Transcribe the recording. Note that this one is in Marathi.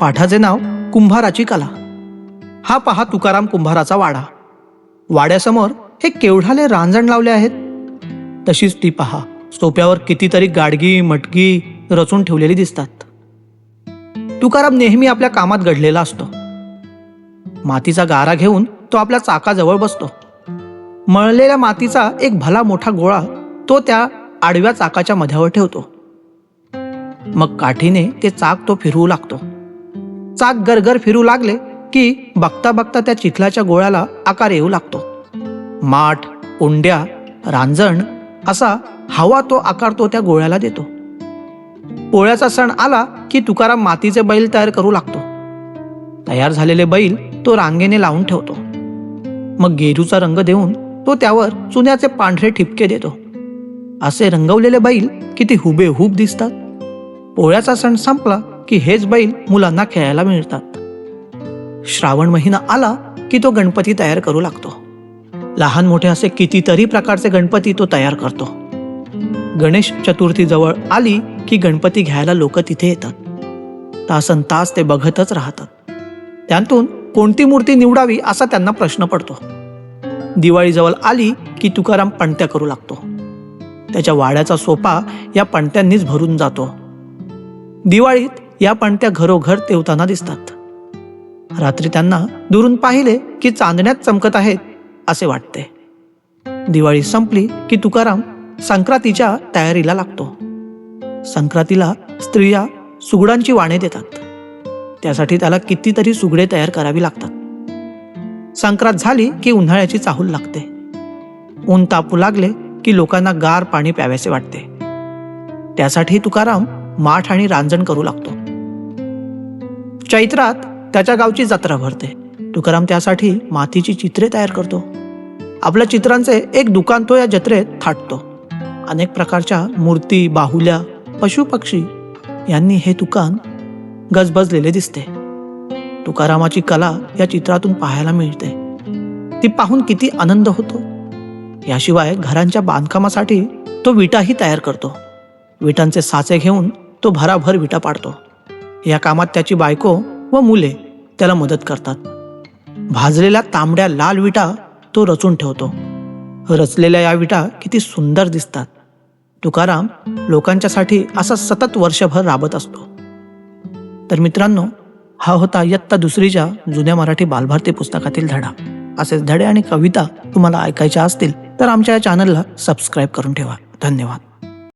पाठाचे नाव कुंभाराची कला. हा पहा तुकाराम कुंभाराचा वाडा. वाड्यासमोर हे केवढाले रांजण लावले आहेत? तशीच ती पहा सोप्यावर कितीतरी गाडगी मटकी रचून ठेवलेली दिसतात. तुकाराम नेहमी आपल्या कामात घडलेला असतो. मातीचा गारा घेऊन तो आपल्या चाकाजवळ बसतो. मळलेल्या मातीचा एक भला मोठा गोळा तो त्या आडव्या चाकाच्या मध्यावर ठेवतो. मग काठीने ते चाक तो फिरवू लागतो. चाक गरगर फिरू लागले की बघता बघता त्या चिखलाच्या गोळ्याला आकार येऊ लागतो. माठ उंड्या रांजण असा हवा तो आकार तो त्या गोळ्याला देतो. पोळ्याचा सण आला की तुकाराम मातीचे बैल तयार करू लागतो. तयार झालेले बैल तो रांगेने लावून ठेवतो. मग गेरूचा रंग देऊन तो त्यावर चुन्याचे पांढरे ठिपके देतो. असे रंगवलेले बैल किती हुबेहूब दिसतात. पोळ्याचा सण संपला की हेच बैल मुलांना खेळायला मिळतात. श्रावण महिना आला की तो गणपती तयार करू लागतो. लहान मोठे असे कितीतरी प्रकारचे गणपती तो तयार करतो. गणेश चतुर्थी जवळ आली की गणपती घ्यायला लोक तिथे येतात. तासन तास ते बघतच राहतात. त्यातून कोणती मूर्ती निवडावी असा त्यांना प्रश्न पडतो. दिवाळीजवळ आली की तुकाराम पणत्या करू लागतो. त्याच्या वाड्याचा सोपा या पणत्यांनीच भरून जातो. दिवाळीत या पणत्या घरोघर तेवताना दिसतात. रात्री त्यांना दुरून पाहिले की चांदण्यात चमकत आहेत असे वाटते. दिवाळी संपली की तुकाराम संक्रांतीच्या तयारीला लागतो. संक्रांतीला स्त्रिया सुगडांची वाणे देतात. त्यासाठी त्याला कितीतरी सुगडे तयार करावी लागतात. संक्रांत झाली की उन्हाळ्याची चाहूल लागते. ऊन तापू लागले की लोकांना गार पाणी प्यावेसे वाटते. त्यासाठी तुकाराम माठ आणि रांजण करू लागतो. चैत्रात त्याच्या गावची जत्रा भरते. तुकाराम त्यासाठी मातीची चित्रे तयार करतो. आपल्या चित्रांचे एक दुकान तो या जत्रेत थाटतो. अनेक प्रकारच्या मूर्ती बाहुल्या पशुपक्षी यांनी हे दुकान गजबजलेले दिसते. तुकारामाची कला या चित्रातून पाहायला मिळते. ती पाहून किती आनंद होतो. याशिवाय घरांच्या बांधकामासाठी तो विटाही तयार करतो. विटांचे साचे घेऊन तो भराभर विटा पाडतो. या कामात त्याची बायको व मुले त्याला मदत करतात. भाजलेल्या तांबड्या लाल विटा तो रचून ठेवतो. रचलेल्या या विटा किती सुंदर दिसतात. तुकाराम लोकांच्यासाठी असा सतत वर्षभर राबत असतो. तर मित्रांनो हा होता इयत्ता दुसरीच्या जुन्या मराठी बालभारती पुस्तकातील धडा. असेच धडे आणि कविता तुम्हाला ऐकायच्या असतील तर आमच्या या चॅनलला सबस्क्राईब करून ठेवा. धन्यवाद.